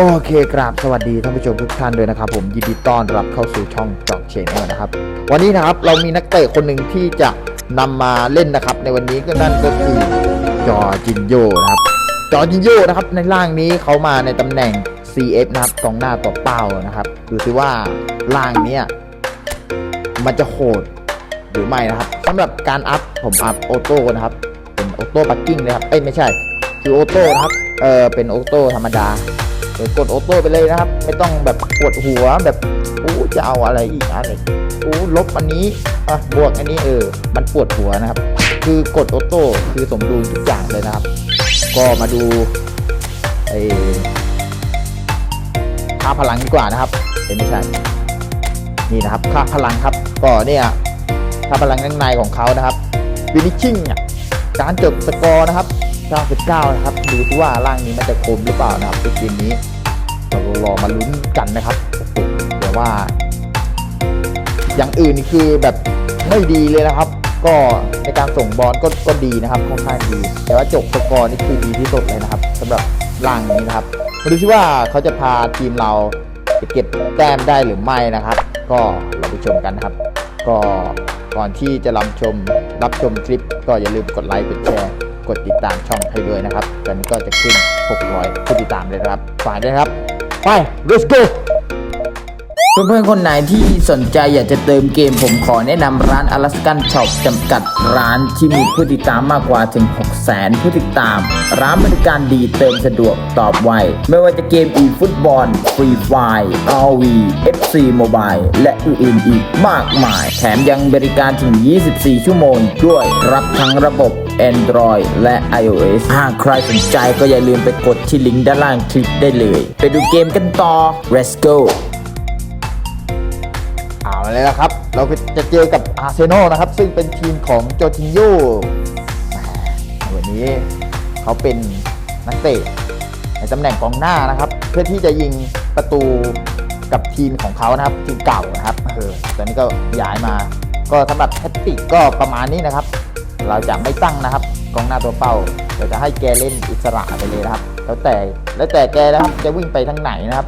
โอเคกราบสวัสดีท่านผู้ชมทุกท่านด้วยนะครับ ผมยินดีต้อนรับเข้าสู่ช่องจอกเชนเนอร์นะครับ วันนี้นะครับเรามีนักเตะคนหนึ่งที่จะนำมาเล่นนะครับ ในวันนี้ก็นั่นก็คือจอจินโยนะครับ จอจินโยนะครับในร่างนี้เขามาในตำแหน่ง CF นะครับกองหน้าตัวเป้านะครับดูสิว่าร่างเนี้ยมันจะโหดหรือไม่นะครับสำหรับการอัพผมอัพออโต้นะครับเป็นออโต้บักกิ้งเลยครับเอ้ยไม่ใช่คือออโต้นะครับเออเป็นออโต้ธรรมดา กดออโต้ไปเลยนะครับ ไม่ต้องแบบปวดหัวแบบอู้จะเอาอะไรอีกอะไรอู้ลบอันนี้อะบวกอันนี้เออ มันปวดหัวนะครับ คือกดออโต้คือสมดุลทุกอย่างเลยนะครับ ก็มาดูไอ้ค่าพลังดีกว่านะครับเอ้ยไม่ใช่นี่นะครับ ค่าพลังครับ ก็เนี่ยค่าพลังข้างในของเขานะครับวินิชิ่งการจบสกอร์นะครับ99นะครับ ดูที่ว่าร่างนี้มันจะคมหรือเปล่านะครับในเกมนี้ เรารอมาลุ้นกันนะครับเดี๋ยวว่า อย่างอื่นนี่คือแบบไม่ดีเลยนะครับ ก็ในการส่งบอลก็ก็ดีนะครับค่อนข้างดี แต่ว่าจบสกอร์นี่คือดีที่สุดเลยนะครับสำหรับร่างนี้นะครับมาดูซิว่าเขาจะพาทีมเราไปเก็บแต้มได้หรือไม่นะครับ ก็เราไปชมกันนะครับ ก็ก่อนที่จะรับชมรับชมคลิป ก็อย่าลืมกดไลค์กดแชร์กดติดตามช่องให้ด้วยนะครับตอนนี้ก็จะขึ้น 600ผู้ติดตามเลยนะครับฝากด้วยครับ ไป let's go เพื่อนๆคนไหนที่สนใจอยากจะเติมเกมผมขอแนะนำร้าน Alaskan Shop จำกัดร้านที่มีผู้ติดตามมากกว่าถึง 600,000ผู้ติดตาม ร้านบริการดีเติมสะดวกตอบไว ไม่ว่าจะเกมอีฟุตบอลฟรีไฟ RV FC Mobile และอื่นๆอีกมากมาย แถมยังบริการถึง 24 ชั่วโมงด้วยรับทั้งระบบ Android และ iOS หากใครสนใจก็อย่าลืมไปกดที่ลิงก์ด้านล่างคลิปได้เลย ไปดูเกมกันต่อ Let's go เอาเลยนะครับ เราจะเจอกับอาร์เซนอลนะครับ ซึ่งเป็นทีมของโจทินโยวันนี้เขาเป็นนักเตะในตำแหน่งกองหน้านะครับ เพื่อที่จะยิงประตูกับทีมของเขานะครับทีมเก่านะครับเออตอนนี้ก็ย้ายมา ก็สำหรับแทคติกก็ประมาณนี้นะครับ เราจะไม่ตั้งนะครับกองหน้าตัวเป้าเราจะให้แกเล่นอิสระไปเลยนะครับ แล้วแต่แล้วแต่แกนะครับจะวิ่งไปทางไหนนะครับ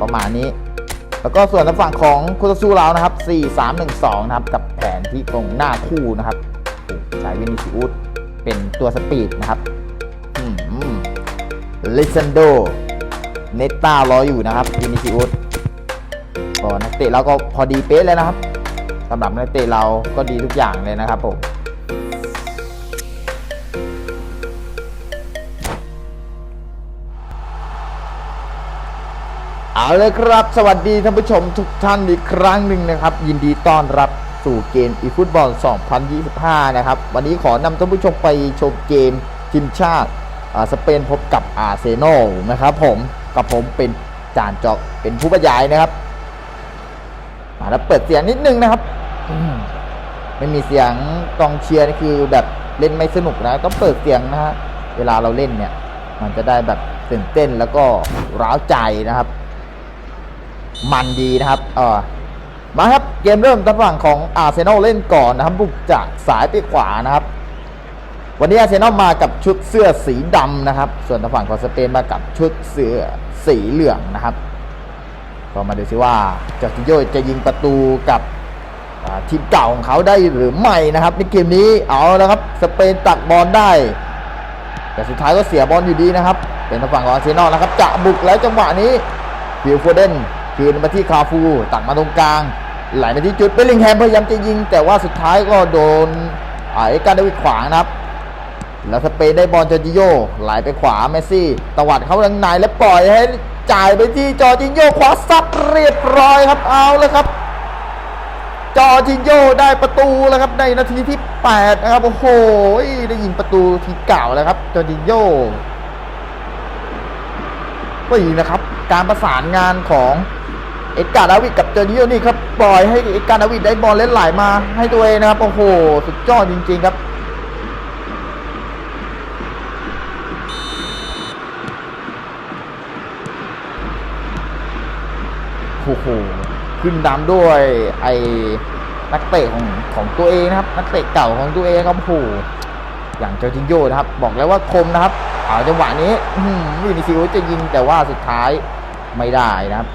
ประมาณนี้ แล้วก็ส่วนทางฝั่งของคุตซูเรานะครับ 4 3 1 2 นะครับ กับแผนที่ตรงหน้าคู่นะครับใช้วินิซิอุสเป็นตัวสปีดนะครับลิซันโด เนต้ารออยู่นะครับวินิซิอุสก็นักเตะเราก็พอดีเป๊ะเลยนะครับสำหรับนักเตะเราก็ดีทุกอย่างเลยนะครับผม เอาเลยครับ สวัสดีท่านผู้ชมทุกท่านอีกครั้งหนึ่งนะครับ ยินดีต้อนรับสู่เกมอีฟุตบอล 2025 นะครับ วันนี้ขอนำท่านผู้ชมไปชมเกมทีมชาติสเปนพบกับอาร์เซนอลนะครับ ผมกับผมเป็นจานจอกเป็นผู้บรรยายนะครับมาแล้วเปิดเสียงนิดนึงนะครับมไม่มีเสียงกองเชียร์นี่คือแบบเล่นไม่สนุกนะต้องเปิดเสียงนะฮะเวลาเราเล่นเนี่ย มันจะได้แบบตื่นเต้นแล้วก็ร้าวใจนะครับ มันดีนะครับเออมาครับเกมเริ่มทางฝั่งของอาร์เซนอลเล่นก่อนนะครับบุกจากสายไปขวานะครับ วันนี้อาร์เซนอลมากับชุดเสื้อสีดำนะครับ ส่วนทางฝั่งของสเปนมากับชุดเสื้อสีเหลืองนะครับก็มาดูซิว่าจอร์จิโยจะยิงประตูกับทีมเก่าของเขาได้หรือไม่นะครับ ในเกมนี้เอาแล้วครับสเปนตักบอลได้ แต่สุดท้ายก็เสียบอลอยู่ดีนะครับ เป็นทางฝั่งของอาร์เซนอลนะครับจะบุกแล้วจังหวะนี้ฟิลโฟเดน คืนมาที่คาฟูตักมาตรงกลาง ไหลมาที่จุดเบลลิงแฮมพยายามจะยิง แต่ว่าสุดท้ายก็โดนไอ่าเอการเดวิดขวางนะครับ แล้วสเปนได้บอลจอร์จิโยไหลไปขวาเมสซี่ตวัดเข้าทางในแล้วปล่อยให้จ่ายไปที่จอร์จิโยขวาซัดเรียบร้อยครับเอาแล้วครับ จอร์จิโยได้ประตูแล้วครับในนาทีที่ 8 นะครับโอ้โหได้ยิงประตูทีเก่าแล้วครับจอร์จิโยก็อีกนะครับ การประสานงานของ เอกการดาวิดกับเจอร์จิโยนี่ครับปล่อยให้เอกการดาวิดได้บอลเล่นไหลามาให้ตัวเองนะครับโอ้โหสุดยอดจริง ๆครับโอ้โหขึ้นนำด้วยไอ้นักเตะของของตัวเองนะครับ นักเตะเก่าของตัวเองครับโอ้โหอย่างเจอร์จิโยนะครับ บอกแล้วว่าคมนะครับเอาจังหวะนี้อื้อหือวินิซิอุสจะยิงแต่ว่าสุดท้ายไม่ได้นะครับ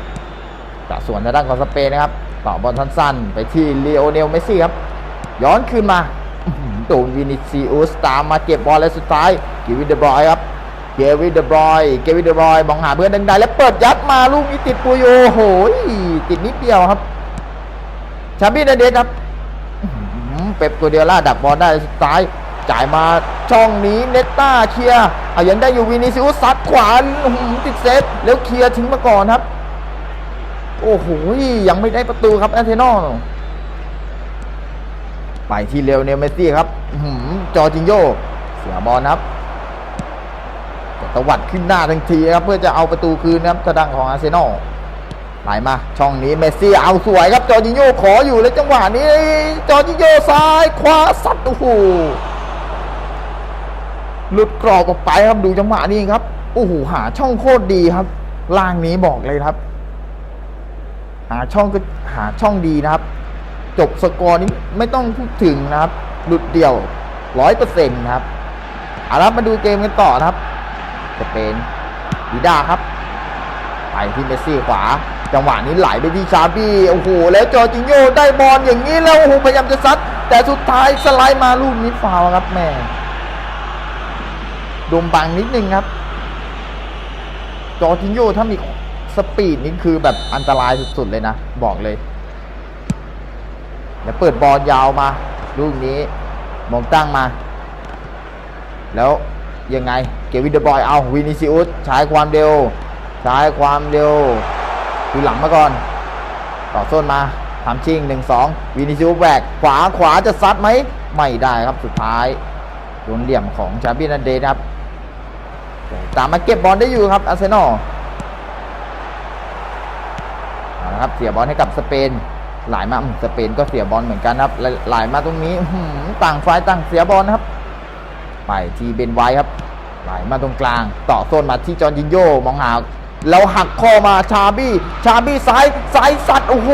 จากส่วนทางด้านของสเปนนะครับต่อบอลสั้นๆ ไปที่เลโอเนลเมสซี่ครับ ย้อนคืนมาโดนวินิซิอุสตามมาเก็บบอลและสุดท้ายเกวินเดบรอยครับเกวินเดบรอยเกวินเดบรอยมองหาเพื่อนดังๆแล้วเปิดยัดมาลูกนี้ติดปุยโอ้โหติดนิดเดียวครับชาบี้นาเดชครับเป๊ปตัวเดียวล่าดักบอลได้สุดท้ายจ่ายมาช่องนี้เนตต้าเคลียร์เอายังได้อยู่วินิซิอุสซัดขวาอื้อหือติดเซฟแล้วเคลียร์ทิ้งมาก่อนครับ โอ้โหยังไม่ได้ประตูครับแอนเทนอลไปที่เลวเนลเมสซี่ครับหือจอจินโยเสียบอลครับจะตวัดขึ้นหน้าทันทีครับเพื่อจะเอาประตูคืนนะครับทางด้านของอาร์เซนอลไหลมาช่องนี้เมสซี่เอาสวยครับจอร์จินโยขออยู่แล้วจังหวะนี้ จอร์จินโยซ้ายขวาสัดโอ้โหหลุดกรอบออกไปครับดูจังหวะนี้ครับโอ้โหหาช่องโคตรดีครับล่างนี้บอกเลยครับ หาช่องก็หาช่องดีนะครับ จบสกอร์นี้ไม่ต้องพูดถึงนะครับ หลุดเดี่ยวร้อยเปอร์เซ็นต์นะครับเอาละมาดูเกมกันต่อนะครับ จะเป็นดีด้าครับ ไปที่เมสซี่ขวา จังหวะนี้ไหลไปที่ชาบี้โอ้โหแล้วจอจิงโยได้บอลอย่างนี้แล้วโอ้โหพยายามจะซัด แต่สุดท้ายสไลด์มาลูกนี้ฟาวครับแม่ดมบังนิดนึงครับ จอจิงโยถ้ามี สปีดนี่คือแบบอันตรายสุดๆเลยนะ บอกเลย เดี๋ยวเปิดบอลยาวมา ลูกนี้มองตั้งมา แล้วยังไง เกวินเดบอยเอาวินิซิอุสใช้ความเร็วใช้ความเร็วดูหลังมาก่อน ต่อส้นมาทำชิงหนึ่งสองวินิซิอุสแหวกขวาขวาจะซัดไหม ไม่ได้ครับสุดท้ายโดนเหลี่ยมของชาบินันเดย์นะครับตามมาเก็บบอลได้อยู่ครับอาร์เซนอลเอาละ ครับเสียบอลให้กับสเปนหลายมาสเปนก็เสียบอลเหมือนกันครับหลายหลมาตรงนี้ต่างฝ่ายต่างเสียบอลนะครับ ไปที่เบนไว้ครับไหลมาตรงกลาง ต่อโซนมาที่จอร์จินโยมองหาแล้วหักข้อมาชาบี้ชาบี้ซ้ายซ้ายสัตว์โอ้โห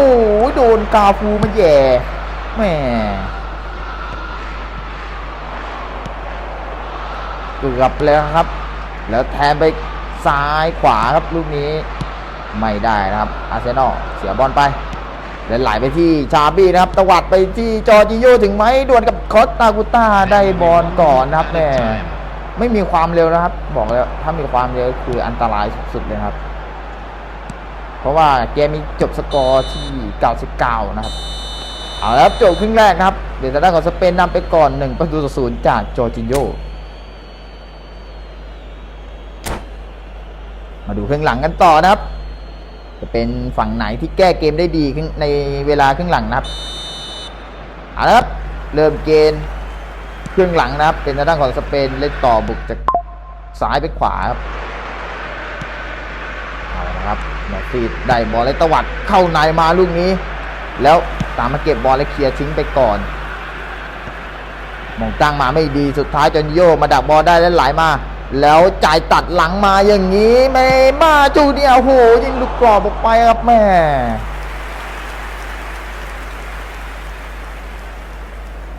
โดนกาฟูมาแย่แม่เกือบแล้วครับ แล้วแทนไปซ้ายขวาครับลูกนี้ ไม่ได้นะครับอาร์เซนอลเสียบอลไปแล้วไหลไปที่ชาบี้นะครับตวัดไปที่จอร์จิโยถึงไหมดวลกับคอสตากุต้าได้บอลก่อนนะครับแม่ไม่มีความเร็วนะครับ บอกเลยถ้ามีความเร็วคืออันตรายสุดๆเลยครับ เพราะว่าเกมมีจบสกอร์ที่ 99 นะครับเอาละครับจบครึ่งแรกนะครับเดี๋ยวจะได้ของสเปนนำไปก่อน 1 ประตูต่อศูนย์จากจอร์จิโยมาดูครึ่งหลังกันต่อนะครับ จะเป็นฝั่งไหนที่แก้เกมได้ดีขึ้นในเวลาครึ่งหลังนะครับเอาละครับเริ่มเกมครึ่งหลังนะครับ เป็นทางด้านของสเปนเล่นต่อบุกจากซ้ายไปขวาครับเอาละครับแมตซีได้บอลเลยตวัดเข้าในมาลูกนี้ แล้วตามมาเก็บบอลและเคลียร์ทิ้งไปก่อนมองตั้งมาไม่ดีสุดท้ายจนโยมาดักบอลได้แล้วไหลมา แล้วจ่ายตัดหลังมาอย่างนี้ไม่มาจูเนียโหยิงลูกกรอบออกไปครับแม่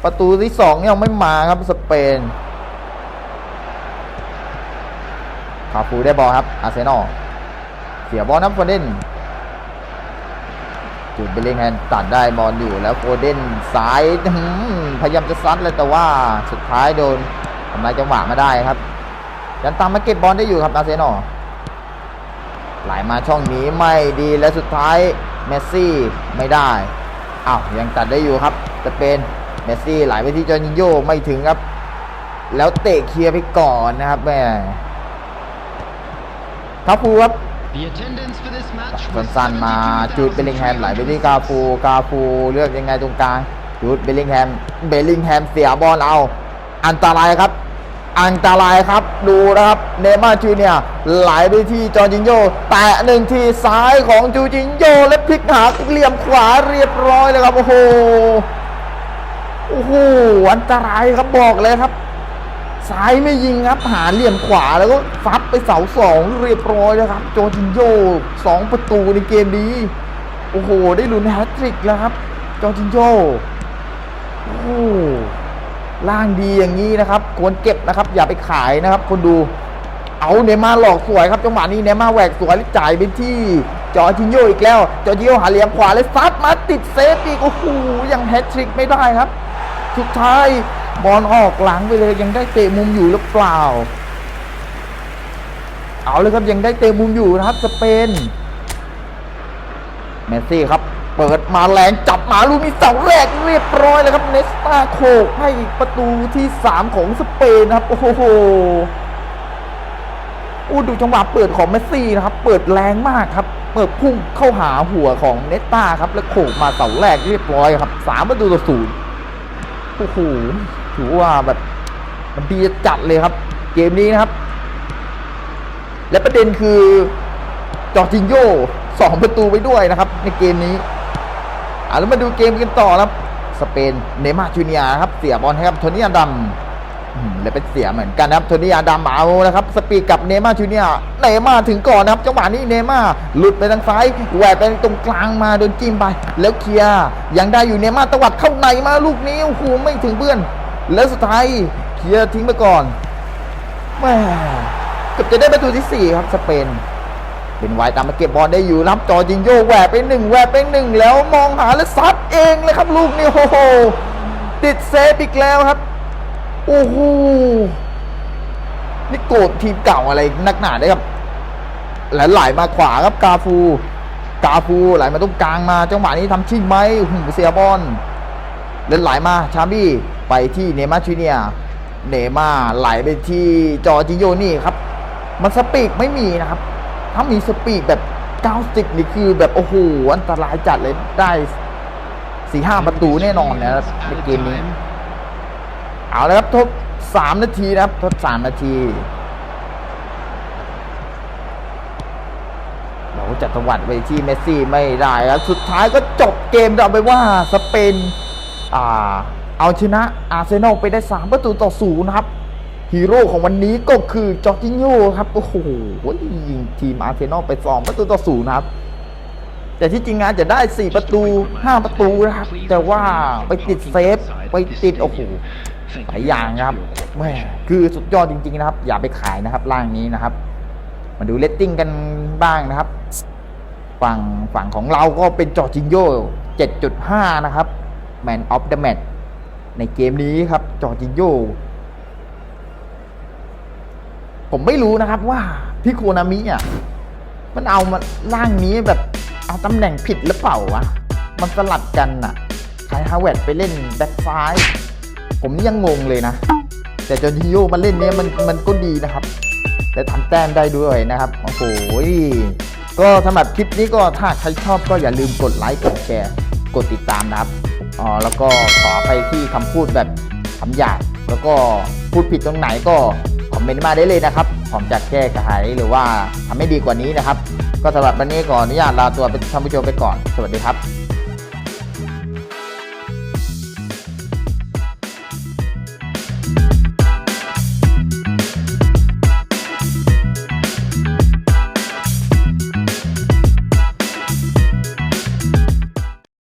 ประตูที่สองยังไม่มาครับสเปนคาฟูได้บอลครับ อาร์เซนอล เสียบอลนับโฟเดนจุดเบลลิงแฮมตัดได้บอลอยู่แล้วโฟเดนซ้ายพยายามจะซัดเลยแต่ว่าสุดท้ายโดนทำลายจังหวะมาได้ครับ ยังตามมาเก็บบอลได้อยู่ครับอาร์เซนอลไหลมาช่องนี้ไม่ดีและสุดท้ายเมสซี่ไม่ได้อ้าวยังตัดได้อยู่ครับจะเป็นเมสซี่ไหลไปที่จอร์จินโยไม่ถึงครับ แล้วเตะเคลียร์ไปก่อนนะครับแม่ทัพพูครับ The attendance for this match สั้นๆมาจูดเบลลิงแฮมไหลไปที่กาฟูกาฟูเลือกยังไงตรงกลางจูดเบลลิงแฮมเบลลิงแฮมเสียบอลเอา อันตรายครับ อันตรายครับดูนะครับเนมาร์จูเนียไหลไปที่จอร์จินโยแตะหนึ่งทีซ้ายของจูจินโยและพลิกหักเหลี่ยมขวาเรียบร้อยเลยครับโอ้โหโอ้โหอันตรายครับบอกเลยครับ ซ้ายไม่ยิงครับหาเหลี่ยมขวาแล้วก็ฟัดไปเสาสองเรียบร้อยแล้วครับโจจินโยสองประตูในเกมนี้โอ้โห ได้ลุ้นแฮตทริกแล้วครับจอร์จินโยโอ้ ล่างดีอย่างนี้นะครับ ควรเก็บนะครับ อย่าไปขายนะครับ คนดู เอาเนย์มาหลอกสวยครับจังหวะนี้เนย์มาแหวกสวยจ่ายไปที่จอร์จินโยอีกแล้ว จอร์จิโยหาเหลี่ยมขวาเลยซัดมาติดเซฟอีก โอ้โห ยังแฮตทริกไม่ได้ครับ สุดท้ายบอลออกหลังไปเลยยังได้เตะมุมอยู่หรือเปล่า เอาเลยครับยังได้เตะมุมอยู่นะครับสเปน เมสซี่ครับ เปิดมาแรงจับมาลูกนี้เสาแรกเรียบร้อยเลยครับเนสตาโคกให้ประตูที่ 3 ของสเปนนะครับ โอ้โหอู้ดูจังหวะเปิดของเมสซี่นะครับ เปิดแรงมากครับ เปิดพุ่งเข้าหาหัวของเนสตาครับ แล้วโขกมาเสาแรกเรียบร้อยครับสามประตูต่อศูนย์โอ้โหถือว่าแบบมันดีจัดเลยครับ เกมนี้นะครับ และประเด็นคือจอร์จินโยสองประตูไปด้วยนะครับ ในเกมนี้ อะแล้วมาดูเกมกันต่อครับ สเปนเนย์มาจูเนียครับเสียบอลให้กับโทนี่อาดัมอืมและเป็นเสียเหมือนกันนะครับโทนี่อาดัมเอานะครับสปีดกับเนย์มาจูเนียเนย์มาถึงก่อนนะครับจังหวะนี้เนย์มาหลุดไปทางซ้ายแหวกไปตรงกลางมาโดนจิ้มไป แล้วเคลียร์ยังได้อยู่เนย์มาตวัดเข้าในมาลูกนี้โอ้โหไม่ถึงเพื่อน แล้วสุดท้ายเคลียร์ทิ้งไปก่อนแม่เกือบจะได้ประตูที่สี่ครับสเปน เป็นไวตามมาเก็บบอลได้อยู่รับจอจิงโยแหวกไปหนึ่งแหวกไปหนึ่งแล้วมองหาแล้วซัดเองเลยครับลูกนี่โอ้โหติดเซฟอีกแล้วครับโอ้โหนี่โกรธทีมเก่าอะไรนักหนาได้ครับแล้วไหลมาขวาครับกาฟู กาฟูไหลมาตรงกลางมาจังหวะนี้ทำชิงไหมหูเสียบอลแล้วไหลมาชาบี้ไปที่เนมาชูเนียร์เนย์มาไหลไปที่จอจิโยนี่ครับ มันสปีกไม่มีนะครับ ถ้ามีสปีดแบบ 90 นี่คือแบบโอ้โหอันตรายจัดเลยได้สี่ห้าประตูแน่นอนนะครับในเกมนี้ เอาแล้วครับทดสามนาทีนะครับ ทดสามนาทีเราจัดตวัดไปที่เมสซี่ไม่ได้ครับ สุดท้ายก็จบเกมเราไปว่าสเปนอ่าเอาชนะอาร์เซนอลไปได้ 3 ประตูต่อศูนย์นะครับ ฮีโร่ของวันนี้ก็คือจอร์จินโยครับโอ้โหยิงทีมอาร์เซนอลไปสองประตูต่อศูนย์ครับ แต่ที่จริงงานจะได้ 4 ประตู 5 ประตูนะครับ แต่ว่าไปติดเซฟ ไปติด โอ้โหหลายอย่างครับแหม่คือสุดยอดจริง ๆ นะครับ อย่าไปขายนะครับร่างนี้นะครับ มาดูเลตติ้งกันบ้างนะครับ ฝั่งฝั่งของเราก็เป็นจอร์จินโย7.5 นะครับ Man of the Match ในเกมนี้ครับจอร์จินโย ผมไม่รู้นะครับว่าพี่โคนามิอะมันเอามาร่างนี้แบบเอาตำแหน่งผิดหรือเปล่าวะ มันสลับกันอะไคฮาวเวตไปเล่นแบ็คซ้าย ผมยังงงเลยนะ แต่จอร์จิโยมาเล่นเนี้ยมันมันก็ดีนะครับและทำแต้มได้ด้วยนะครับ โอ้โหก็สำหรับคลิปนี้ก็ถ้าใครชอบก็อย่าลืมกดไลค์กดแชร์กดติดตามนะครับอ๋อแล้วก็ขอไปที่คำพูดแบบคำหยาบแล้วก็พูดผิดตรงไหนก็ เมนต์มาได้เลยนะครับผมจะแก้ไขหรือว่าทำให้ดีกว่านี้นะครับ ก็สำหรับวันนี้ก่อนอนุญาตลาตัวเป็นท่านผู้ชมไปก่อน สวัสดีครับ